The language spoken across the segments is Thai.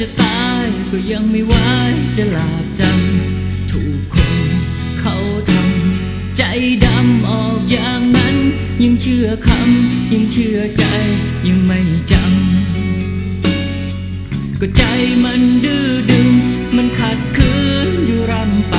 จะตายก็ยังไม่ไหวจะหลาบจำถูกคนเขาทำใจดำออกอย่างนั้น ยังเชื่อคำยังเชื่อใจยังไม่จำก็ใจมันดื้อดึง มันขัดคืนอยู่รำไป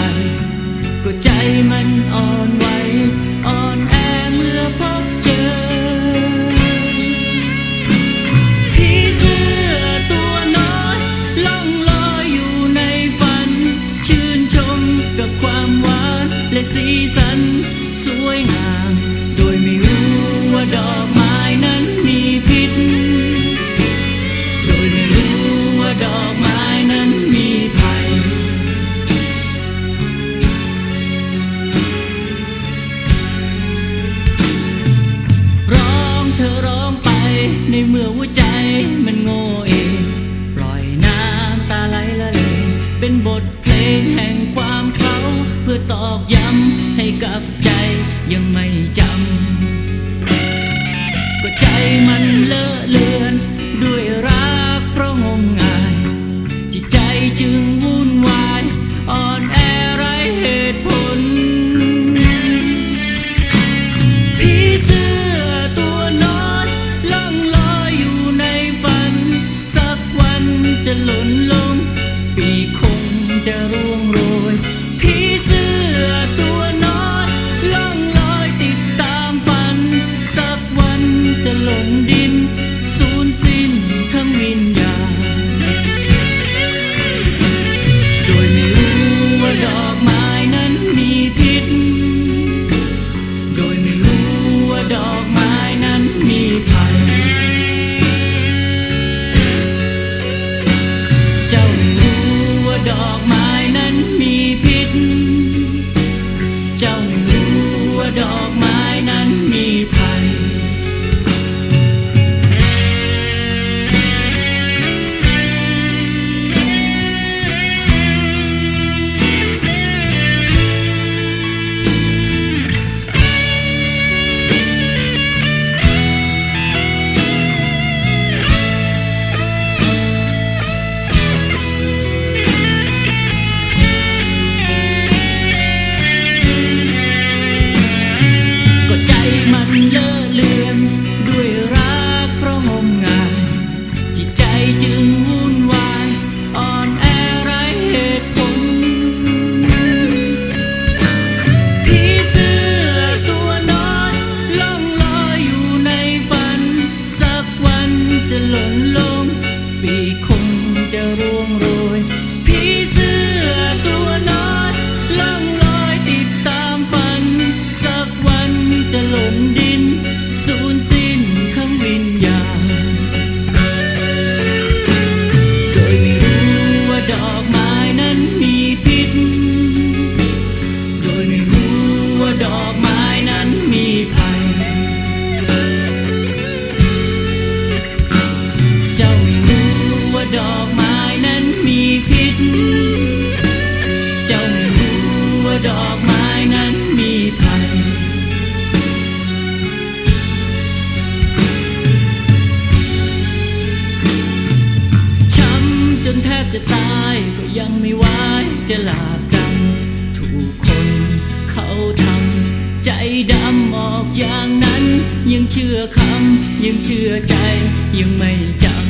ในเมื่อหัวใจมันโง่เอง ปล่อยน้ำตาไหลละเลงเป็นบทเพลงแห่งความเขาเพื่อตอกย้ำให้กับใจยังไม่จำก็ใจมันเลอะเลือ ยังเชื่อคำยังเชื่อใจยังไม่จำ